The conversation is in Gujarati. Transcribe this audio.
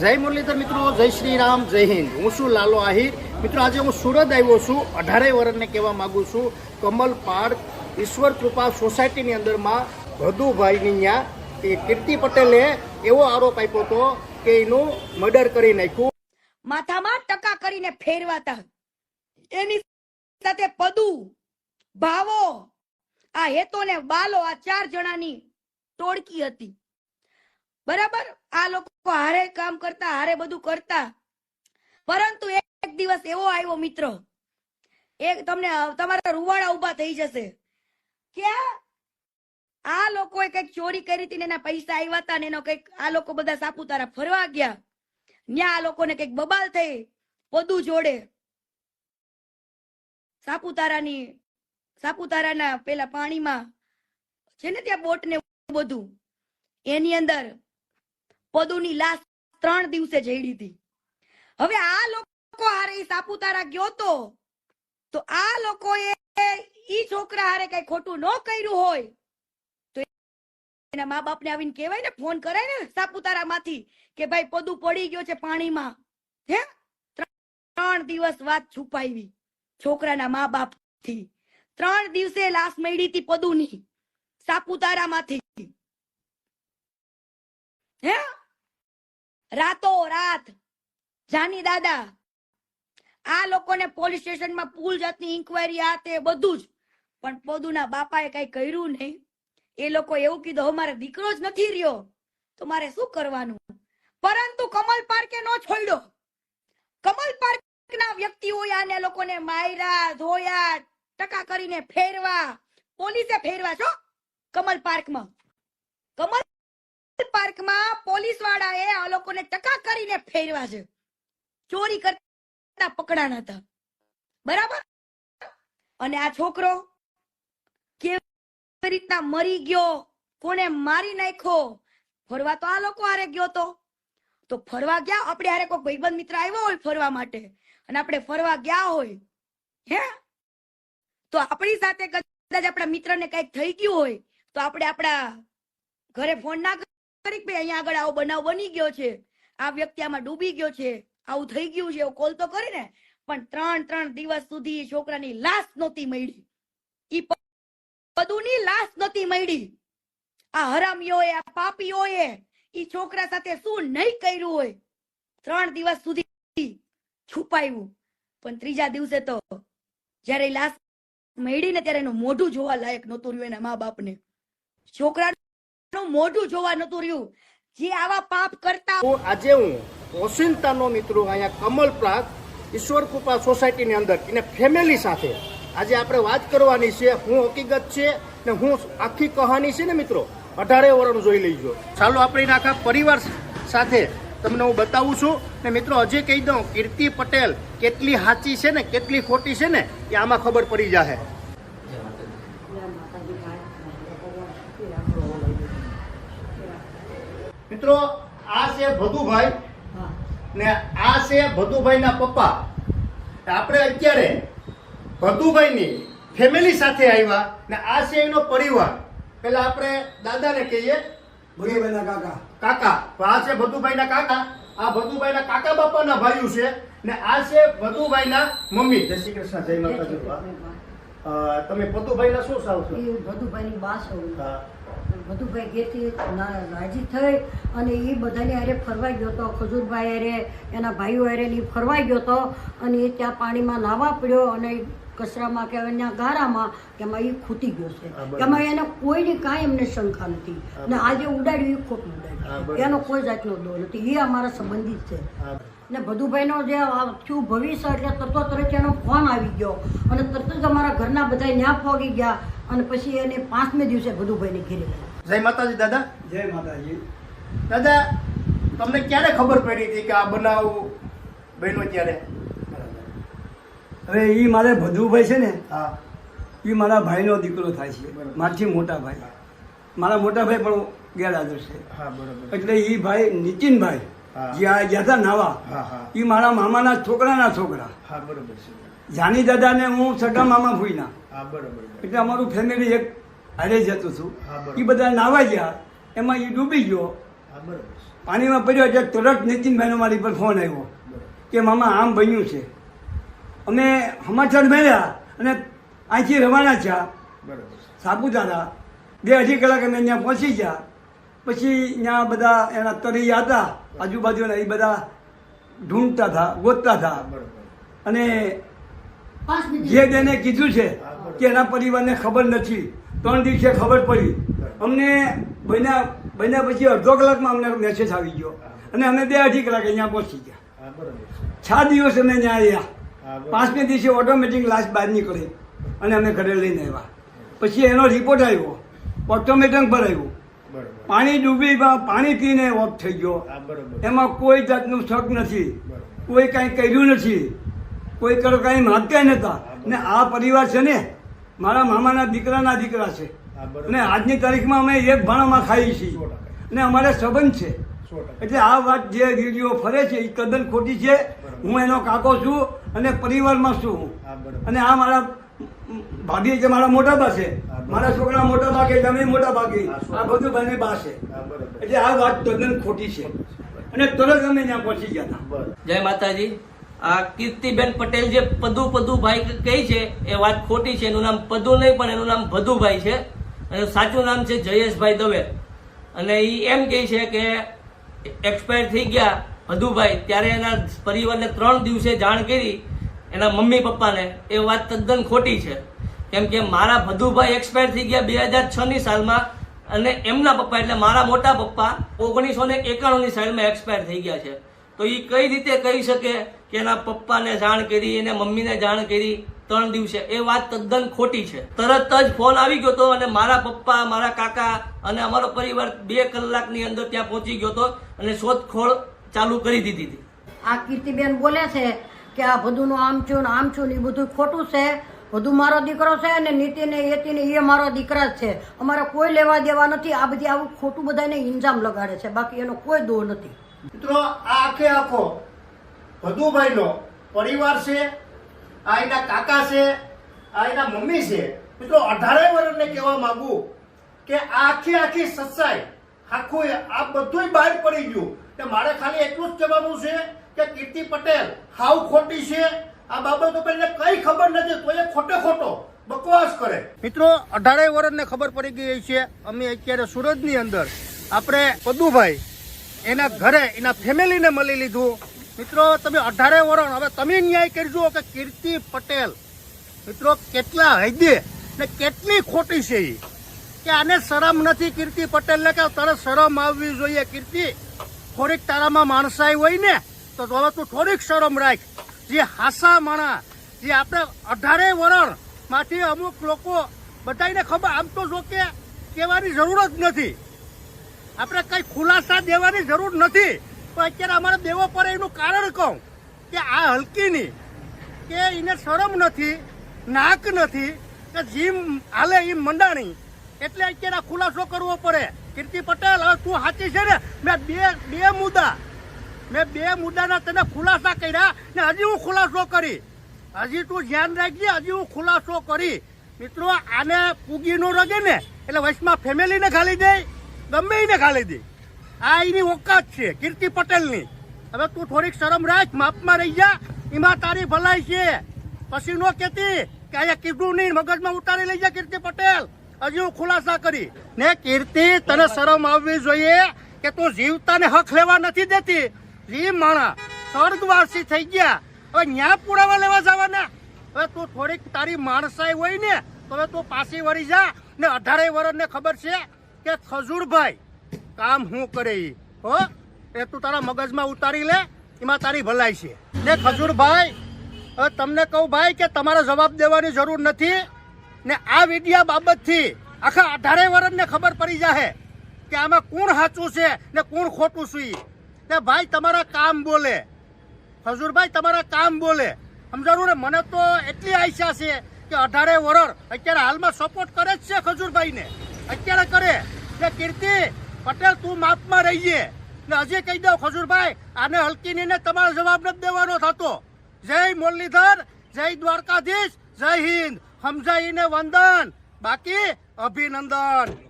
જય મુરલીધર મિત્રો, જય શ્રી રામ જય હિન્દ. હું છું લાલો આહિર. મિત્રો, આજે હું સુરત આવ્યો છું, અઢારે વર્ષને કહેવા માગું છું. કમલ પાર્ક, ઈશ્વર કૃપા સોસાયટીની અંદરમાં ભદુભાઈની ત્યાં કીર્તિ પટેલે એવો આરોપ આપ્યો હતો કે એનું મર્ડર કરી નાખ્યું. માથામાં ટકા કરીને ફેરવાતા એની સાથે પદુ, ભાવો, આ હેતો ને બાલો આ ચાર જણાની ટોળકી હતી. બરાબર? આ લોકો હારે કામ કરતા, હારે બધું કરતા. પરંતુ એક દિવસ એવો આવ્યો મિત્ર. એક તમને, તમારા રૂવાડા ઊભા થઈ જશે. કે આ લોકોએ કંઈક ચોરી કરી હતી એના પૈસા આવ્યા હતા એનો કંઈક, આ લોકો બધા સાપુતારા ફરવા ગયા. ન્યા આ લોકોને કંઈક બબાલ થઈ, પદુ જોડે. સાપુતારાની, સાપુતારાના પેલા પાણીમાં, છે ને ત્યાં બોટ ને બધું? એની અંદર પદુની લાશ ત્રણ દિવસે જઈડી હતી. હવે આ લોકો હારે સાપુતારા ગયો તો તો આ લોકોએ ઈ છોકરા હારે કઈ ખોટું ન કર્યું હોય, તો એના મા બાપને આવીને કહેવાય ને, ફોન કરે ને સાપુતારા માંથી કે ભાઈ પદુ પડી ગયો છે પાણીમાં. હે? ત્રણ દિવસ વાત છુપાવી છોકરાના મા બાપથી ત્રણ દિવસે લાશ મળી હતી પદુની, સાપુતારામાંથી. હે? રાતો રાત જાની દાદા, આ લોકોને પોલીસ સ્ટેશનમાં પુલ જાતની ઇન્કવાયરી આ તે બધું જ. પણ પોદુના બાપાએ કઈ કર્યું નહીં. એ લોકો એવું કીધું "હવે મારે દીકરો જ નથી રહ્યો. તો મારે શું કરવાનું? પરંતુ કમલ પાર્કે નો છોડ્યો. કમલ પાર્ક ના વ્યક્તિઓએ આને લોકોને માર્યા, ધોયા, ટકા કરીને ફેરવા. પોલીસે ફેરવા છો કમલ પાર્કમાં. કમલ પાર્કમાં પોલીસ વાળાએ આ લોકોને ટકા કરીને ફેરવા છે. ચોરી કરતા પકડાના હતા. બરાબર? અને આ છોકરો કેવી રીતના મરી ગયો? કોને મારી નાખ્યો? ફરવા તો આ લોકો હારે ગયો તો. તો ફરવા ગયા? આપણે હારે કોઈ ભાઈબંધ મિત્ર આવ્યો હોય ફરવા માટે? અને આપણે ફરવા ગયા હોય? હે? તો આપણી સાથે કદાચ આપણા મિત્રને કંઈક થઈ ગયું હોય, તો આપણે આપણા ઘરે ફોન ના ભાઈ અહીંયા આગળ આવો બનાવ બની ગયો છે. આ વ્યક્તિ આમાં ડૂબી ગયો છે. આવું થઈ ગયું છે કોલ તો કરી ને, પણ ત્રણ ત્રણ દિવસ સુધી છોકરાની લાશ નહોતી મળી. ઈ પદુની લાશ નહોતી મળી. આ હરામીઓએ, આ પાપીઓએ, ઈ છોકરા સાથે શું નહીં કર્યું હોય. ત્રણ દિવસ સુધી છુપાયું. પણ ત્રીજા દિવસે તો જ્યારે લાશ મળી ને ત્યારે એનું મોઢું જોવા લાયક નહોતું રહ્યું એના મા બાપને. છોકરાનું મોઢું જોવા નતું રહ્યું. જે આવા પાપ કરતા આજે હું ઓસિંતાનો મિત્રો અહીંયા કમલ પ્રાગ ઈશ્વર કૃપા સોસાયટીની અંદર એને ફેમિલી સાથે આજે આપણે વાત કરવાની છે. હું હકીકત છે ને હું આખી કહાની છે ને મિત્રો, અઢારે વર્ણ જોઈ લઈજો. ચાલો આપણે આખા પરિવાર સાથે તમને હું બતાવું છું ને મિત્રો, હજી કહી દઉં, કીર્તિ પટેલ કેટલી સાચી છે ને, કેટલી ખોટી છે ને, એ આમાં ખબર પડી જશે મિત્રો આ છે ભદુભાઈ. ને આ છે ભદુભાઈના પપ્પા. આપણે અત્યારે ભદુભાઈની ફેમિલી સાથે આવ્યા ને આ છે એનો પરિવાર. પેલા આપણે દાદાને કહીએ. ભગીભાઈના કાકા. કાકા તો આ છે ભદુભાઈના કાકા. આ ભદુભાઈના કાકા બાપાના ભાઈઓ છે. ને આ છે ભદુભાઈના મમ્મી. જય શ્રી કૃષ્ણ જય માતાજી. તમે ભદુભાઈના શું સાવ છો? એ ભદુભાઈની બા સૌ ભદુભાઈ ઘેરથી ના- રાજી થઈ. અને એ બધાને હારે ફરવા ગયો હતો ખજૂરભાઈ હારે એના ભાઈઓ હારે ને ઈ ફરવા ગયો હતો અને એ ત્યાં પાણીમાં નાહવા પડ્યો અને કચરામાં કે અહીંયા ગારામાં કે એમાં એ ખૂટી ગયો છે. એમાં એને કોઈની કાંઈ એમને શંકા નથી. અને આજે ઉડાડ્યું એ ખોટું ઉડાડ્યું. એનો કોઈ જાતનો દો નથી. એ અમારા સંબંધિત છે. ને ભદુભાઈનો જે આ થયું ભવિષ્ય એટલે તરતો તરત એનો ફોન આવી ગયો. અને તરત જ અમારા ઘરના બધા ન્યા પહોંચી ગયા. અને પછી એને પાંચમે દિવસે ભદુભાઈને ઘેરી લાવ્યા. જય માતાજી દાદા. જય માતાજી. દાદા તમને ક્યારે ખબર પડી હતી કે આ બનાવ બન્યો ત્યારે? હવે એ મારે ભદ્રુભાઈ છે ને હા. એ મારા ભાઈનો દીકરો થાય છે. મારથી મોટા ભાઈ. મારા મોટા ભાઈ પણ ગેરહાજર છે. હા બરોબર. એટલે એ ભાઈ નીતિનભાઈ. જે આ ગયા હતા નાવા એ મારા મામાના છોકરાના છોકરા. હા બરોબર છે. જાની દાદાને હું સગા મામા ફૂઈના હા બરોબર એટલે અમારું ફેમિલી એક હારે જતું છું. એ બધા નાવા ગયા. એમાં એ ડૂબી ગયો. હા બરોબર છે. પાણીમાં પડ્યો એટલે તરત નીતિનભાઈનો મારી પર ફોન આવ્યો. કે મામા આમ બન્યું છે. અમે સમાચાર મળ્યા અને અહીંથી રવાના થયા. સાપુતારા. બે અઢી કલાક અમે ત્યાં પહોંચી ગયા. પછી ત્યાં બધા એના તરૈયા હતા. આજુબાજુના એ બધા ઢૂંઢતા હતા ગોતતા હતા. અને જે બેને કીધું છે કે એના પરિવારને ખબર નથી. ત્રણ દિવસે ખબર પડી. અમને બન્યા બન્યા પછી અડધો કલાકમાં અમને મેસેજ આવી ગયો. અને અમે બે અઢી કલાકે અહીંયા પહોંચી ગયા. છ. દિવસ અમે ત્યાં આવ્યા પાંચમે દિવસે ઓટોમેટિક લાશ બહાર નીકળી. અને અમે ઘરે લઈને આવ્યા. પછી એનો રિપોર્ટ આવ્યો. ઓટોમેટિક પર આવ્યું પાણી ડૂબી પાણી પીને ઓફ થઈ ગયો. એમાં કોઈ જાતનું શક નથી. કોઈ કાંઈ કર્યું નથી. કોઈ કરો કાંઈ માગતા નતા. ને આ પરિવાર છે ને મારા મામાના દીકરાના દીકરા છે. અને આજની તારીખમાં અમે એક ભાણામાં ખાઈએ છીએ. અને અમારે સંબંધ છે. એટલે આ વાત જે રેડિયો ફરે છે એ તદ્દન ખોટી છે. હું એનો કાકો છું અને પરિવારમાં છું હું. અને આ મારા ભાભી કે મારા મોટા બા છે મારા છોકરા મોટા ભાગે તમે મોટા ભાગે આ બધું બંને બા છે. એટલે આ વાત તદ્દન ખોટી છે. અને તરત અમે ત્યાં પહોંચી ગયા હતા. જય માતાજી. કીર્તિબેન પટેલ જે પદુ પદુભાઈ કહે છે, એ વાત ખોટી છે. એનું નામ પદુ નહીં, પણ એનું નામ ભદુભાઈ છે. અને સાચું નામ છે જયેશભાઈ દવે. અને એ એમ કહે છે કે એક્સપાયર થઈ ગયા ભદુભાઈ. ત્યારે એના પરિવારને ત્રણ દિવસે જાણ કરી એના મમ્મી પપ્પાને. એ વાત તદ્દન ખોટી છે. કેમ કે મારા ભદુભાઈ એક્સપાયર થઈ ગયા બે હજાર છની સાલમાં અને એમના પપ્પા, એટલે મારા મોટા પપ્પા ઓગણીસો ને એકાણુંની સાઈડમાં એક્સપાયર થઈ ગયા છે. તો એ કઈ રીતે કહી શકે કે એના પપ્પાને જાણ કરી, એને મમ્મીને જાણ કરી ત્રણ દિવસે? એ વાત તદ્દન ખોટી છે. તરત જ ફોન આવી ગયો હતો અને મારા પપ્પા, મારા કાકા અને અમારો પરિવાર બે કલાકની અંદર ત્યાં પહોંચી ગયો હતો અને શોધખોળ ચાલુ કરી દીધી હતી. આ કીર્તિબેન બોલે છે કે આ બધુંનું આમ છું ને આમ છું ને એ બધું ખોટું છે. બધું મારો દીકરો છે અને નીતિ ને યતિ ને એ મારો દીકરા જ છે. અમારે કોઈ લેવા દેવા નથી. આ બધી આવું ખોટું બધાને ઇન્જામ લગાડે છે. બાકી એનો કોઈ દો નથી. મિત્રો, આ આખે આખો. ભદુભાઈનો પરિવાર છે, આ એના કાકા છે, આ એના મમ્મી છે. મિત્રો, અઢારે વર્ષને કહેવા માંગુ કે આખી આખી સચ્ચાઈ, આખું આ બધું બહાર પડી ગયું કે મારે ખાલી એટલું જ કહેવાનું છે કે કીર્તિ પટેલ હાવ ખોટી છે. આ બાબતો ઉપર એને કઈ ખબર નથી, તો એ ખોટે ખોટો બકવાસ કરે. મિત્રો, અઢારે વર્ષને ખબર પડી ગઈ છે. અમે અત્યારે સુરતની અંદર. આપણે પદુભાઈ એના ઘરે, એના ફેમિલીને મળી લીધું. મિત્રો, તમે અઢારે વરણ, હવે તમે ન્યાય કરજો કે કીર્તિ પટેલ. મિત્રો, કેટલા હૈદે ને કેટલી ખોટી છે એ કે આને શરમ નથી કીર્તિ પટેલ ને કે તારે શરમ આવવી જોઈએ. કીર્તિ, થોડીક તારામાં માણસાઈ હોય ને, તો હવે તું થોડીક શરમ રાખ. જે હાસા માણા, જે આપણે અઢારે વરણમાંથી અમુક લોકો બધાને ખબર, આમ તો જો કે કહેવાની જરૂર જ નથી. આપણે કઈ ખુલાસા દેવાની જરૂર નથી. પણ અત્યારે અમારે દેવો પડે એનું કારણ કહું કે આ હલકીની કે એને શરમ નથી, નાક નથી, કે જીમ હાલે એ મંડાણી. એટલે અત્યારે આ ખુલાસો કરવો પડે. કીર્તિ પટેલ, હવે તું સાચી છે ને? મેં બે બે મુદ્દા, મેં બે મુદ્દાના તને ખુલાસા કર્યા ને હજી હું ખુલાસો કરી. હજી તું ધ્યાન રાખજે, હજી હું ખુલાસો કરી. મિત્રો, આને પૂગી નો રગે ને, એટલે વચમાં ફેમિલીને ખાલી દે. ગમે એને ખાલી દે. આ એની ઓકાત છે, કીર્તિ પટેલની. હવે તું થોડીક શરમ રાખ, માપમાં રહી જા, એમાં તારી ભલાઈ છે. પછી નો કેતી કે અહીંયા કીધું નહીં, મગજમાં ઉતારી લઈ જા, કીર્તિ પટેલ. હજી હું ખુલાસા કરી. ને કીર્તિ, તને શરમ આવવી જોઈએ કે તું જીવતાને હક લેવા નથી દેતી. જીવ માણા, સ્વર્ગવાસી થઈ ગયા. હવે ન્યા પુરાવા લેવા જવાના. હવે તું થોડીક તારી માણસાઈ હોય ને, તો હવે તું પાછી વળી જા. ને અઢારે વર્ષને ખબર છે કે ખજૂરભાઈ, કામ હું કરે ઈ? હો, એ તું તારા મગજમાં ઉતારી લે, એમાં તારી ભલાઈ છે. ને ખજૂરભાઈ હવે તમને કહું ભાઈ કે તમારે જવાબ દેવાની જરૂર નથી. ને આ વિડિયા બાબતથી આખા અઢારે વર્ષને ખબર પડી જાહે કે આમાં કોણ સાચું છે ને કોણ ખોટું છે. ને ભાઈ, તમારા કામ બોલે. ખજૂરભાઈ, તમારા કામ બોલે. સમજાણું ને? મને તો એટલી આશા છે કે અઢારે વરણ અત્યારે હાલમાં સપોર્ટ કરે જ છે ખજૂરભાઈને. અત્યારે કરે. કીર્તિ, પટેલ, તું માપમાં રહીએ. ને હજી કહી દઉં, ખજૂરભાઈ, આને હલકીની ને તમારો જવાબ નથી દેવાનો થતો. જય મુરલીધર, જય દ્વારકાધીશ, જય હિન્દ. સમજાઈને વંદન. બાકી અભિનંદન.